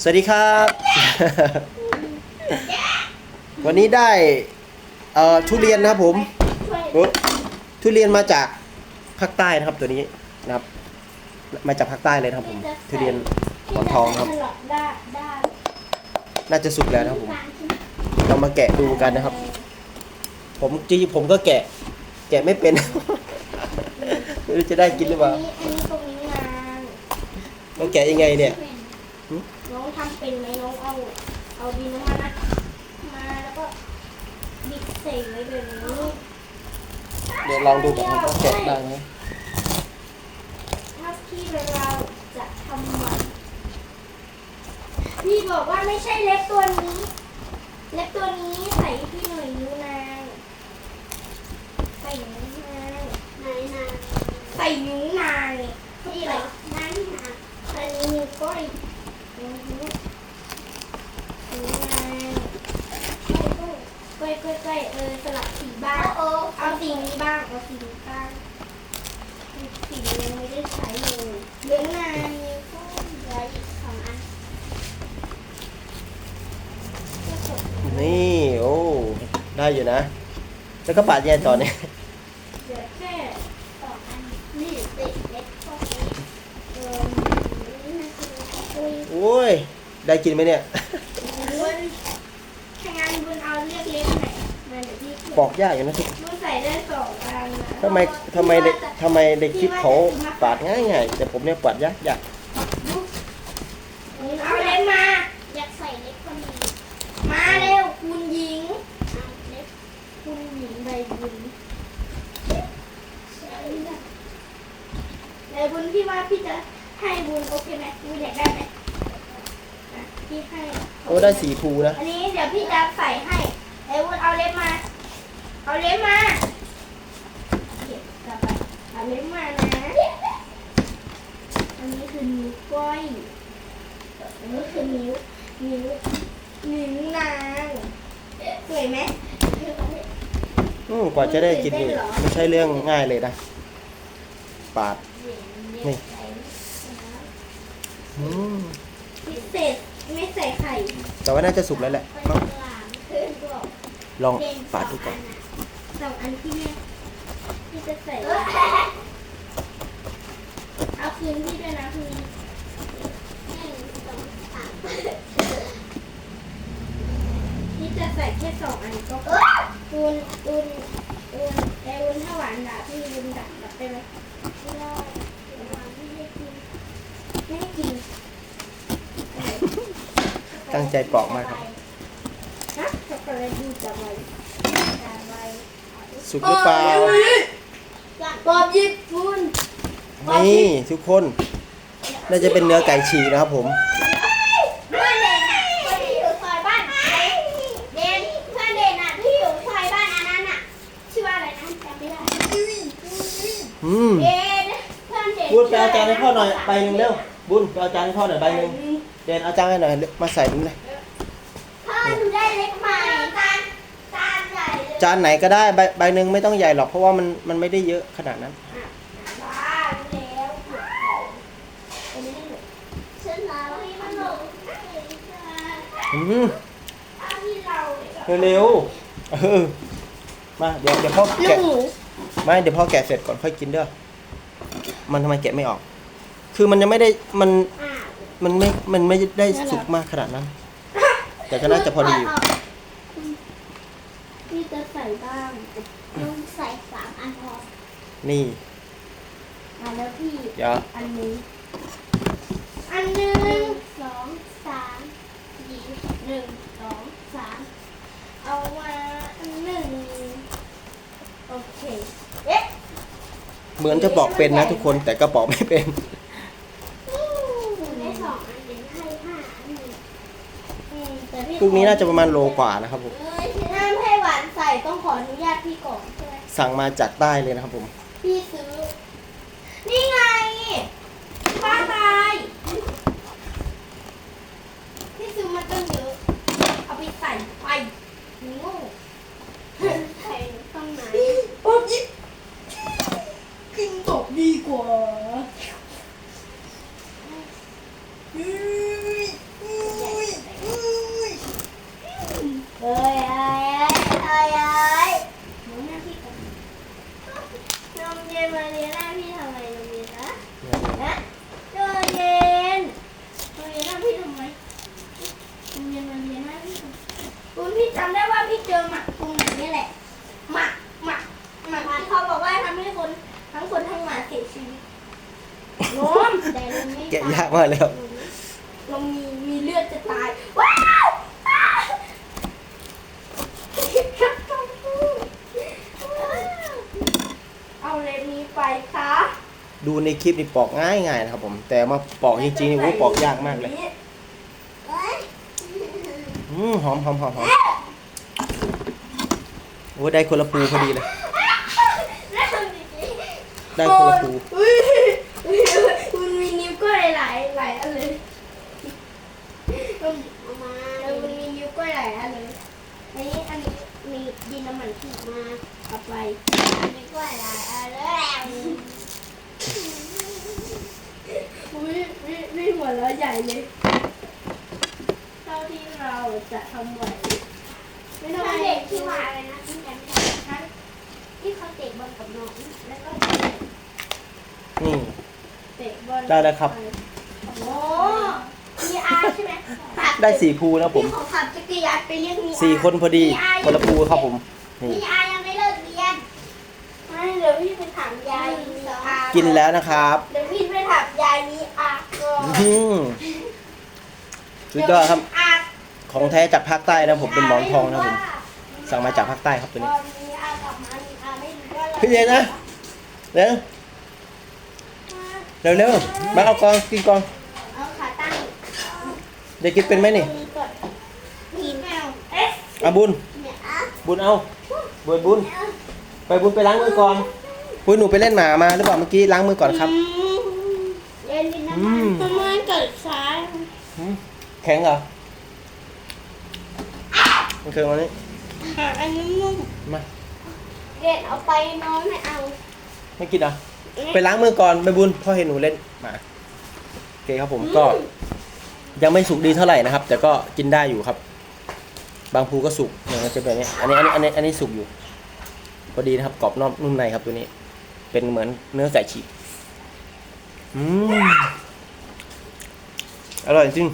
สวัสดีครับ วันนี้ได้เอ่อทุเรียนนะครับผมโอ้ทุเรียนมาจากภาคใต้นะครับตัวนี้นะครับ มาจากภาคใต้เลยนะครับผม ทุเรียนหมอนทองครับได้ได้น่าจะสุกแล้วนะครับผม เรามาแกะดูกันนะครับ ผมจริงๆผมก็แกะ แกะไม่เป็น ไม่รู้จะได้กินหรือเปล่าอันนี้อันนี้ตรงนี้นางเราแกะยังไงเนี่ย น้องทำเป็นไหมน้องเอา เอาดินน้ำมันนะมาแล้วก็บิดใส่ไว้แบบนี้เดี๋ยวลองดูก่อนว่าแกะได้ไหมถ้าที่เราจะทำมันพี่บอกว่าไม่ใช่เล็บตัวนี้ เล็บตัวนี้ใส่ให้พี่หน่อยนิ้วนางใส่นิ้วนางไหนนางใส่นิ้วนางนี่พี่เหรอนางนางอันนี้นิ้วก้อย ก้อยก้อยก้อยเออสลับสีบ้าง เอาสีนี้บ้าง เอาสีนี้บ้าง สียังไม่ได้ใช้เลยเลี้ยงนานนิ้วก้อยเหลืออีกสองอันนี่โอ้ได้อยู่นะ แล้วก็ปาดแย่ต่อเนี่ยเหลือแค่สองอันนี่ติดเล็กพวกนี้เออนี่มันคือคุยโอ้ยได้กินไหมเนี่ย บุญถ้างั้นบุญเอาเลือกเล็กไหนมาเดี๋ยวพี่เขียน ปอกยากอยู่นะทุกบุญใส่ได้สองอันนะทำไมทำไมเด็กทำไมเด็กคิดเขาปาดง่ายง่ายๆแต่ผมเนี่ยปาดยากยากเอาเล็กมา อยากใส่เล็กกว่านี้มาเร็วคุณหญิงเอาเล็กคุณหญิงใบบุญใส่ในบุญพี่ว่าพี่จะให้บุญโอเคไหมบุญอยากได้ไหมอะพี่ให้โอ้ได้สีภูนะ อันนี้เดี๋ยวพี่จะใส่ให้ไอ้วุ้นเอาเล็บมา เอาเล็บมาเก็บกลับไปเอาเล็บมานะอันนี้คือนิ้วก้อยอันนี้คือนิ้วนิ้วนิ้วนางสวยไหมอืมกว่าจะได้กินนี่ไม่ใช่เรื่องง่ายเลยนะ ปาด นี่อืมพิเศษไม่ใส่ไข่ แต่ว่าน่าจะสุกแล้วแหละ ลองเป็นปาดดูก่อน สองอันที่แม่พี่จะใส่ เอาคืนพี่ด้วยนะคืนนี้หนึ่งสองสามพี่จะใส่แค่สองอันก็พเออออุนอุนอุนไออุนถ้าหวานด่าพี่อุนด่าแบบไปไหมไม่ได้เดี๋ยวางไม่ได้กินไม่ให้กินตั้งใจปอกมากครับนะช็อก โกแลตดูจะไวแต่ไว้สุกหรือเปล่าอยากปอบยิบอุนนี่ทุกคน น่าจะเป็นเนื้อไก่ฉีกนะครับผม เพื่อนเด่นอะคนที่อยู่ซอยบ้านเด่นเพื่อนเด่นอะที่อยู่ซอยบ้านอันนั้นอะชื่อว่าอะไรนะจำไม่ได้อืม เด่นเพื่อนเด่นบุญไปเอาจานให้พ่อหน่อยใบหนึ่งเร็ว บุญไปเอาจานให้พ่อหน่อยใบหนึ่งเดนเอาจานให้หน่อย มาใส่นี่เลย พ่อหนูได้เล็กใหม่จานจานใหญ่เลย จานไหนก็ได้ใบใบหนึ่งไม่ต้องใหญ่หรอกเพราะว่ามันมันไม่ได้เยอะขนาดนั้นบ้าแล้วปวดคออันนี้หนูฉันเอาให้มันหลงอืมถ้าที่เราเนี่ยเร็วๆเออมาเดี๋ยวเดี๋ยวพ่อลูกแกะหนูไม่เดี๋ยวพ่อแกะเสร็จก่อนค่อยกินเด้อมันทำไมแกะไม่ออก คือมันยังไม่ได้มันอ่ามันไม่มันไม่ได้สุกมากขนาดนั้น แต่ก็น่าจะพอดีอยู่ พี่จะใส่บ้างต้องใส่สามอันพอนี่ มาแล้วพี่เดี๋ยวอันนี้ อันหนึ่หนึ่งงสองสามสี่หนึ่งสองสามเอามาอันหนึ่งโอเคเอ๊ะเหมือนจะปอกเป็นนะทุกคนแต่ก็ปอกไม่เป็นหนูได้สองอันเดี๋ยวให้ห้าอันหนึ่งอืมแต่พี่ ลูกนี้น่าจะประมาณโลกว่านะครับผม เอ้ยห้ ขออนุญาตพี่ก่อนใช่ไหมสั่งมาจากใต้เลยนะครับผม พี่ซื้อ นี่ไงป้าตาย พี่ซื้อมาตั้งเยอะ เอาไปใส่ไปโง่ ที่เจอหมักตรงไหนนี่แหละหมักหมักหมักที่เขาบอกว่าทำให้คนทั้งคนทั้งหมาเสียชีวิตลมแต่ลมไม่แกะยากมากเลยครับลงมีมีเลือดจะตายว้าวเอาเล็บนี้ไปค่ะดูในคลิปนี่ปอกง่ายๆนะครับผม แต่มาปอกจริงๆนี่โอ้ปอกยากมากเลยหอมหอมหอมหอม โอ้ได้คนละปูพอดีเลยแล้วทำดีได้คนละปูอุ้ยมันมีนิ้วก้อยหลายหลายอันเลยมันเอามาเออมันมีนิ้วก้อยหลายอันเลยอันนี้อันนี้มีดินน้ำมันที่มาเอาไปอันนี้ก็อะไรเอาเลยอุ้ยนี่นี่หัวเราะใหญ่เลยเท่าที่เราจะทำไหวไม่ต้องถ้าเด็เด็กกที่ที่มาว่าอะไรนะที่จำได้ทั้งที่เขาเตะบอลกับน้องแล้วก็ นี่ เตะบอล ได้แล้วครับ โอ้มีอาใช่ไหมได้สี่ภูนะครับผม พี่ของขับจักรยานไปเรียกมีอาสี่คนพอดีคนละปูครับผม นี่ มีอายังไม่เลิกเรียนไม่เดี๋ยวพี่ไปถามยายมีอากินแล้วนะครับเดี๋ยวพี่ไปถามยายมีอาก่อนอืมสุดยอดครับอาของแท้จากภาคใต้นะผมเป็นหมอนทองนะครับผม สั่งมาจากภาคใต้ครับตัวนี้ ตอนมีอากลับมามีอาไม่รู้ว่าอะไรพี่เย็นนะเร็ว เร็วเร็วมาเอากองกินกอง เอาขาตั้งเด็กกินเป็นไหมนี่ตรงก่อนมีแมวเอ๊ะเอาบุญ เนี่ยอะบุญเอาบุญบุญ ไปบุญไปล้างมือก่อนบุญหนูไปเล่นหมามาหรือเปล่าเมื่อกี้ล้างมือก่อนครับ อืมเรียนดินน้ำอืมันม ทำไมเกิดซ้ายอืมแข็งเหรอมันคือมันนี้อะอันนี้นุ่มมาเรียนเอาไปน้องไม่เอาไม่กินเหรอ ไปล้างมือก่อนไปบุญพ่อเห็นหนูเล่นหมาโอเคครับผมก็ ยังไม่สุกดีเท่าไหร่นะครับ แต่ก็กินได้อยู่ครับ บางภูก็สุกอย่างมันจะเป็นอย่างนี้อันนี้อันนี้อันนี้อันนี้สุกอยู่พอดีนะครับกรอบนอกนุ่มในครับตัวนี้ เป็นเหมือนเนื้อไก่ฉีกอืมอร่อยจริง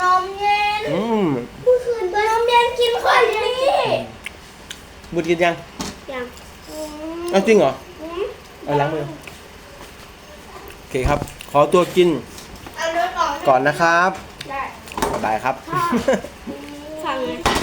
นมเย็นอืมเมื่อคืนก็นมเย็นกินคนนี้บุญกินยังยัง อืมเอาจริงเหรออืมเอาล้างมือโอเคครับ ขอตัวกินเอาเลือดออกก่อนนะครับได้บ๊ายบายครับฟังไหม